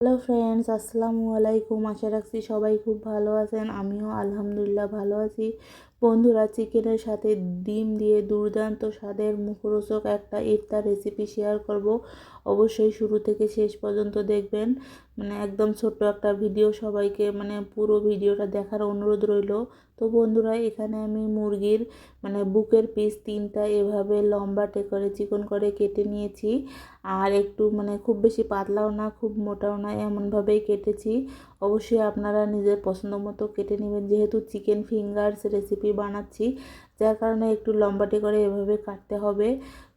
Hello friends আসসালামু আলাইকুম। আশা রাখছি সবাই খুব ভালো আছেন। আমিও আলহামদুলিল্লাহ ভালো আছি। বন্ধুরা, চিকেনের সাথে ডিম দিয়ে দুর্দান্ত স্বাদের মুখরোচক একটা ইফতার রেসিপি শেয়ার করব। অবশ্যই শুরু থেকে শেষ পর্যন্ত দেখবেন। মানে একদম ছোট্ট একটা ভিডিও সবাইকে মানে পুরো ভিডিওটা দেখার অনুরোধ রইল। তো বন্ধুরা, এখানে আমি মুরগির মানে বুকের পিস তিনটা এভাবে লম্বাটে করে চিকন করে কেটে নিয়েছি। আর একটু মানে খুব বেশি পাতলাও না, খুব মোটাও না, এমনভাবেই কেটেছি। অবশ্যই আপনারা নিজের পছন্দ মতো কেটে নেবেন। যেহেতু চিকেন ফিঙ্গার্স রেসিপি বানাচ্ছি, যার কারণে একটু লম্বাটে করে এভাবে কাটতে হবে।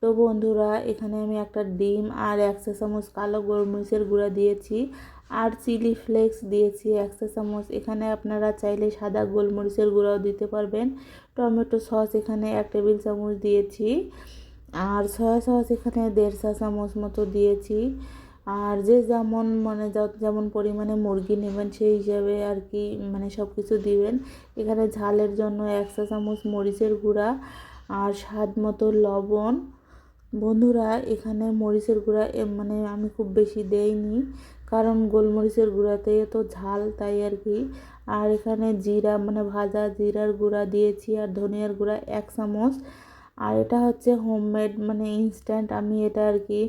তো বন্ধুরা, এখানে আমি একটা ডিম আর একশো চামচ কালো গোলমরিচের গুঁড়া দিয়েছি আর চিলি ফ্লেক্স দিয়েছি একশো চামচ। এখানে আপনারা চাইলে সাদা গোলমরিচের গুঁড়াও দিতে পারবেন। টমেটো সস এখানে এক টেবিল চামচ দিয়েছি আর সয়া সস এখানে দেড় চা চামচ মতো দিয়েছি। আর যে যেমন মানে যেমন পরিমাণে মুরগি নেবেন সেই হিসাবে আর কি মানে সব কিছু দিবেন। এখানে ঝালের জন্য একশো চামচ মরিচের গুঁড়া আর স্বাদ মতো লবণ। বন্ধুরা, এখানে মরিচের গুঁড়া মানে আমি খুব বেশি দেইনি, কারণ গোলমরিচের গুঁড়াতে তো ঝাল তাই আর কি। আর এখানে জিরা মানে ভাজা জিরার গুঁড়া দিয়েছি আর ধনিয়ার গুঁড়া এক চামচ। আর এটা হচ্ছে হোমমেড মানে ইনস্ট্যান্ট আমি এটা আর কি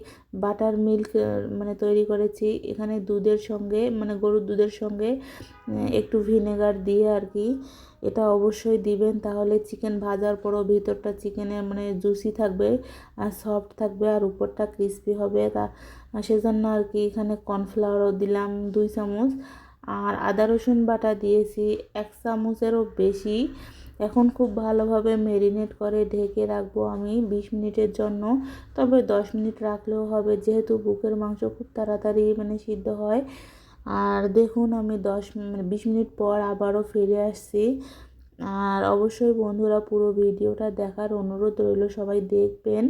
বাটার মিল্ক মানে তৈরি করেছি। এখানে দুধের সঙ্গে মানে গরুর দুধের সঙ্গে একটু ভিনেগার দিয়ে আর কি এটা অবশ্যই দিবেন। তাহলে চিকেন ভাজার পরও ভিতরটা চিকেনের মানে জুসি থাকবে আর সফট থাকবে আর উপরটা ক্রিস্পি হবে। তা, সেজন্য আর কি এখানে কর্নফ্লাওয়ারও দিলাম দুই চামচ। আর আদা রসুন বাটা দিয়েছি, এক চামচেরও বেশি। এখন খুব ভালোভাবে মেরিনেট করে ঢেকে রাখব আমি বিশ মিনিটের জন্য। তবে দশ মিনিট রাখলেও হবে, যেহেতু বুকের মাংস খুব তাড়াতাড়ি মানে সিদ্ধ হয়। আর দেখুন আমি দশ মানে বিশ মিনিট পর আবারও ফিরে আসছি। আর অবশ্যই বন্ধুরা পুরো ভিডিওটা দেখার অনুরোধ রইল, সবাই দেখবেন।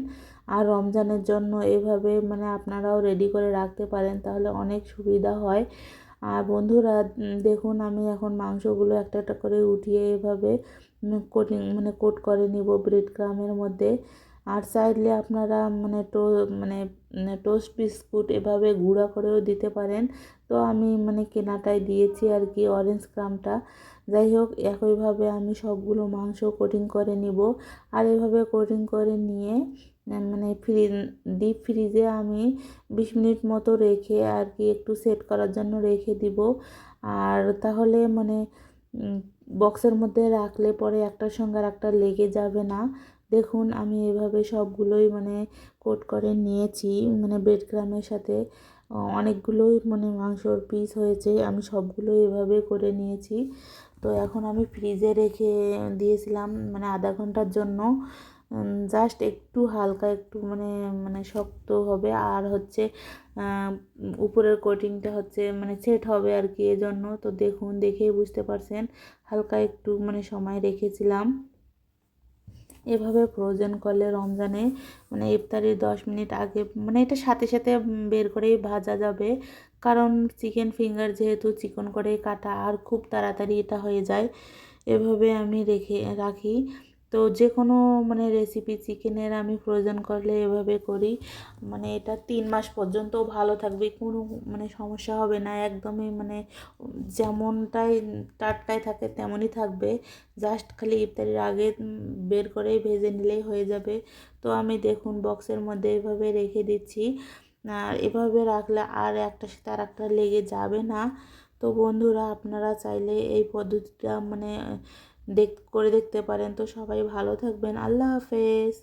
আর রমজানের জন্য এভাবে মানে আপনারাও রেডি করে রাখতে পারেন, তাহলে অনেক সুবিধা হয়। আর বন্ধুরা দেখুন, আমি এখন মাংসগুলো একটা একটা করে উঠিয়ে এভাবে কোটিং মানে কোট করে নিব ব্রেড ক্রামের মধ্যে। আর চাইলে আপনারা মানে টো মানে টোস্ট বিস্কুট এভাবে গুঁড়া করেও দিতে পারেন। তো আমি মানে কেনাটাই দিয়েছি আর কি অরেঞ্জ ক্রামটা যাই হোক, একইভাবে আমি সবগুলো মাংস কোটিং করে নিব। আর এভাবে কোটিং করে নিয়ে মানে ফ্রি ডিপ ফ্রিজে আমি বিশ মিনিট মতো রেখে আর কি একটু সেট করার জন্য রেখে দিব। আর তাহলে মানে বক্সের মধ্যে রাখলে পরে একটার সঙ্গে আর একটা লেগে যাবে না। দেখুন, আমি এভাবে সবগুলোই মানে কোট করে নিয়েছি। মানে ব্রেড ক্রামের সাথে অনেকগুলোই মানে মাংসর পিস হয়েছে, আমি সবগুলো এভাবে করে নিয়েছি। তো এখন আমি ফ্রিজে রেখে দিয়েছিলাম মানে আধা ঘণ্টার জন্য। জাস্ট একটু হালকা একটু মানে মানে শক্ত হবে। আর হচ্ছে উপরের কোটিংটা হচ্ছে মানে সেট হবে আর কি এজন্য। তো দেখুন, দেখেই বুঝতে পারছেন, হালকা একটু মানে সময় রেখেছিলাম। এভাবে ফ্রোজেন করলে রমজানে মানে ইফতারির দশ মিনিট আগে মানে এটা সাথে সাথে বের করেই ভাজা যাবে। কারণ চিকেন ফিঙ্গার যেহেতু চিকন করে কাটা, আর খুব তাড়াতাড়ি এটা হয়ে যায়। এভাবে আমি রেখে রাখি। তো যে কোনো মানে রেসিপি চিকেনের আমি ফ্রোজেন করলে এভাবে করি। মানে এটা তিন মাস পর্যন্ত ভালো থাকবে, কোনো মানে সমস্যা হবে না, একদমই মানে যেমনটাই টাটকায় থাকে তেমনই থাকবে। জাস্ট খালি ইফতারির আগে বের করেই ভেজে নিলেই হয়ে যাবে। তো আমি দেখুন বক্সের মধ্যে এভাবে রেখে দিচ্ছি। আর এভাবে রাখলে আর একটা সাথে আর একটা লেগে যাবে না। তো বন্ধুরা, আপনারা চাইলে এই পদ্ধতিটা মানে দেখ করে দেখতে পারেন। তো সবাই ভালো থাকবেন। আল্লাহ হাফেজ।